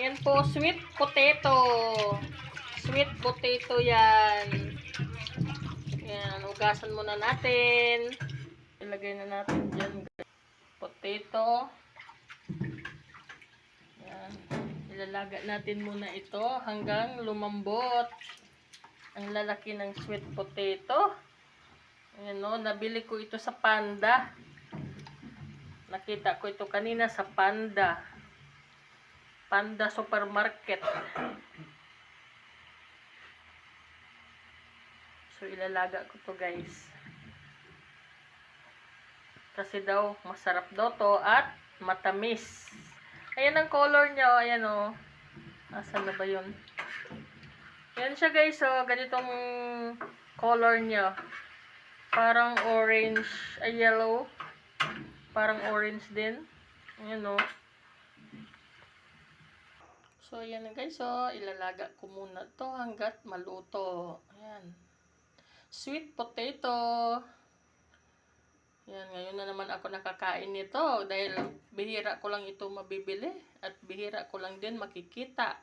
Ayan po, sweet potato. Sweet potato yan. Ayan, ugasan muna natin. Ilagay na natin dyan. Potato. Ayan. Ilalaga natin muna ito hanggang lumambot. Ang lalaki ng sweet potato. Ayan o, nabili ko ito sa Panda. Nakita ko ito kanina sa Panda. Panda Supermarket. So, ilalaga ko to guys. Kasi daw, masarap daw to at matamis. Ayan ang color niya. oh. Ayan o. Asan na ba yun? Ayan siya guys. Oh, ganitong color niya. Parang orange, ay yellow. Parang orange din. Ayan o. So, ayan na guys. So, ilalaga ko muna to hanggat maluto. Ayan. Sweet potato. Ayan, ngayon na naman ako nakakain nito dahil bihira ko lang ito mabibili at bihira ko lang din makikita.